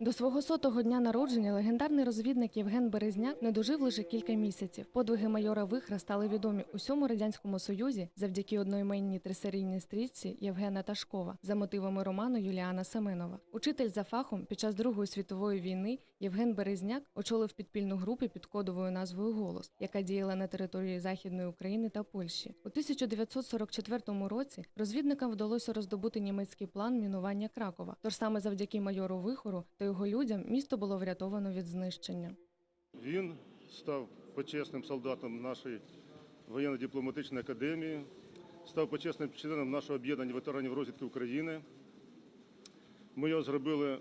До свого сотого дня народження легендарний розвідник Євген Березняк не дожив лише кілька місяців. Подвиги майора Вихра стали відомі усьому радянському союзі завдяки одноіменній трисерійній стрічці Євгена Ташкова за мотивами роману Юліана Семенова. Учитель за фахом під час Другої світової війни Євген Березняк очолив підпільну групу під кодовою назвою Голос, яка діяла на території Західної України та Польщі. У 1944 році розвідникам вдалося роздобути німецький план мінування Кракова. Тож саме завдяки майору Вихору та його людям місто було врятовано від знищення. Він став почесним солдатом нашої воєнно-дипломатичної академії, став почесним членом нашого об'єднання ветеранів розвідки України. Ми його зробили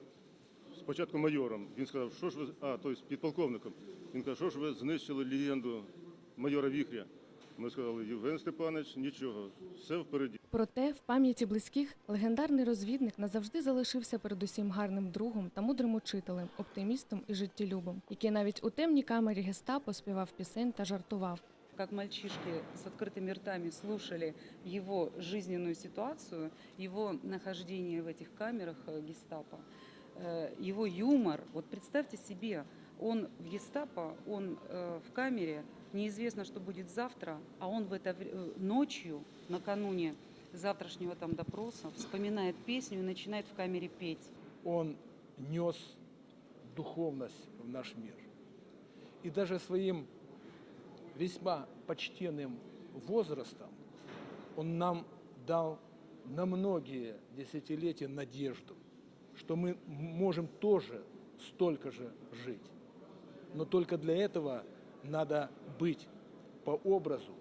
спочатку майором. Він сказав, що ж ви, а, тобто підполковником. Він каже, що ж ви знищили легенду майора Віхря. Ми сказали, Євген Степанович, нічого, все впереді. Проте в пам'яті близьких легендарний розвідник назавжди залишився передусім гарним другом та мудрим учителем, оптимістом і життєлюбом, який навіть у темній камері гестапо співав пісень та жартував. как мальчишки с открытыми ртами слушали его жизненную ситуацию, его нахождение в этих камерах э, гестапо, э, его юмор. Вот представьте себе, он в гестапо, он э, в камере, неизвестно, что будет завтра, а он в это э, ночью, накануне завтрашнего там допроса, вспоминает песню и начинает в камере петь. он нес духовность в наш мир. И даже своим весьма почтенным возрастом он нам дал на многие десятилетия надежду, что мы можем тоже столько же жить. Но только для этого надо быть по образу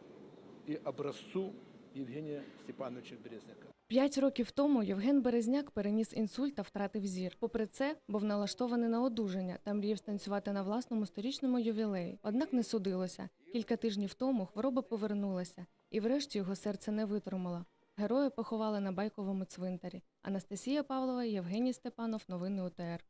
и образцу Евгения Степановича Березняка. П'ять років тому Євген Березняк переніс інсульт та втратив зір. Попри це, був налаштований на одужання та мріяв станцювати на власному сторічному ювілеї. Однак не судилося. Кілька тижнів тому хвороба повернулася, і врешті його серце не витримало. Героя поховали на байковому цвинтарі. Анастасія Павлова, Євгеній Степанов. Новини УТР.